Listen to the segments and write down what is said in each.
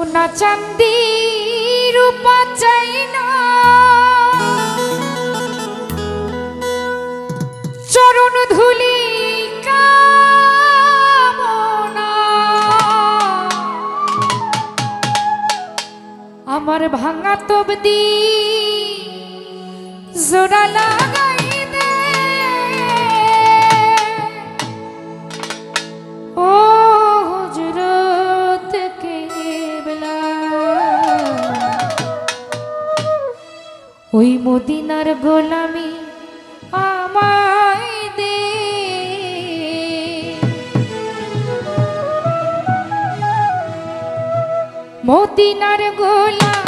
সোনা চান্দি রূপা চাই না। চরণ ধুলি আমার ভাঙা তবদি জোড়া লাগাই ওই মদিনার গোলামি আমায় দে। মদিনার গোলামি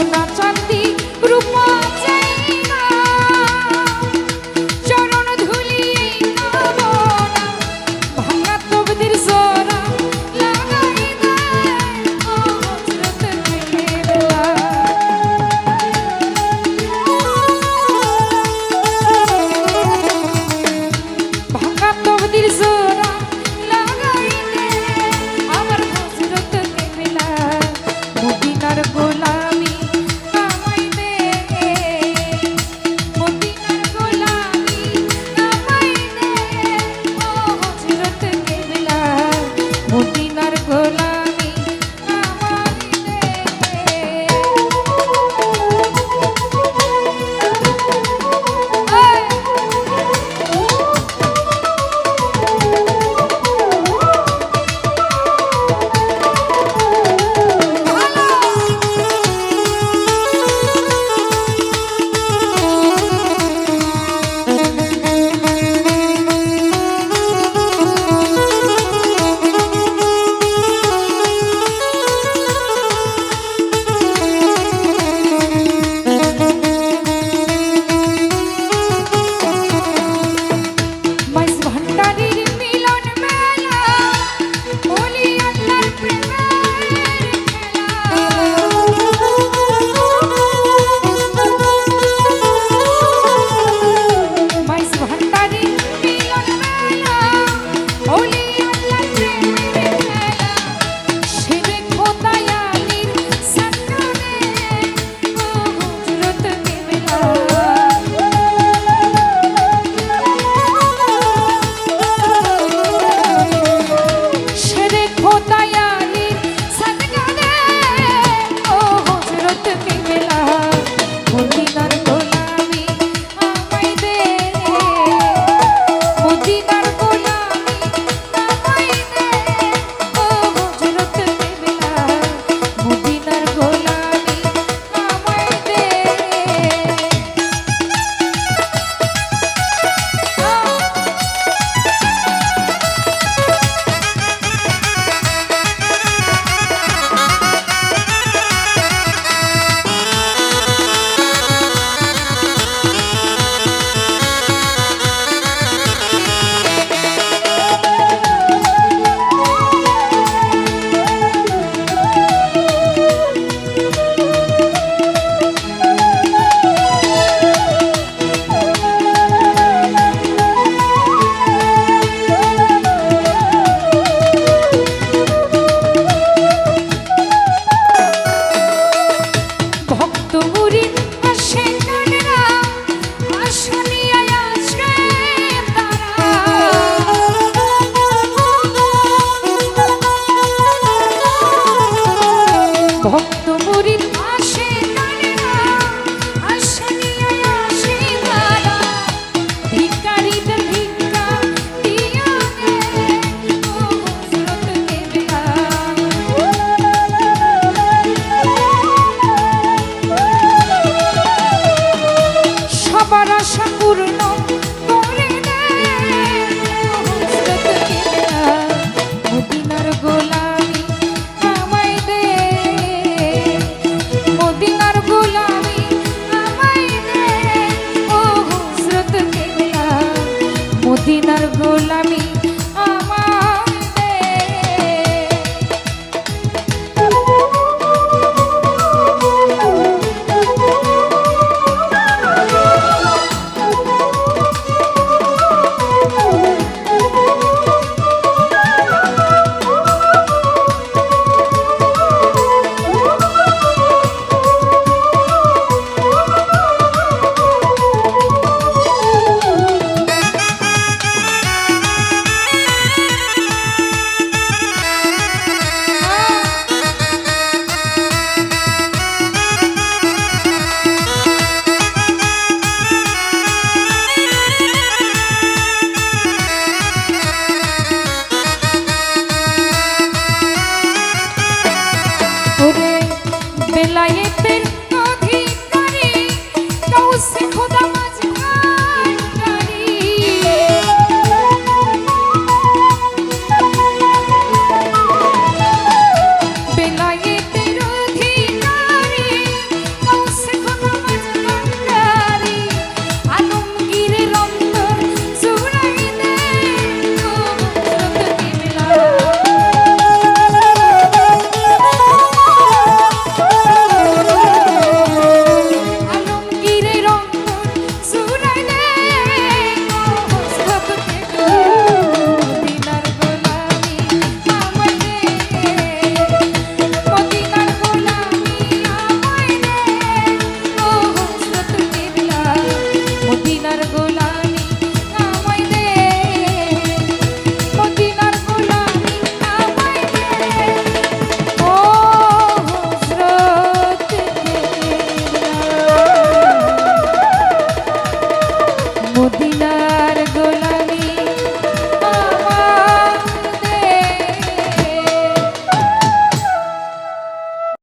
Bundan 走 বেলায়েতের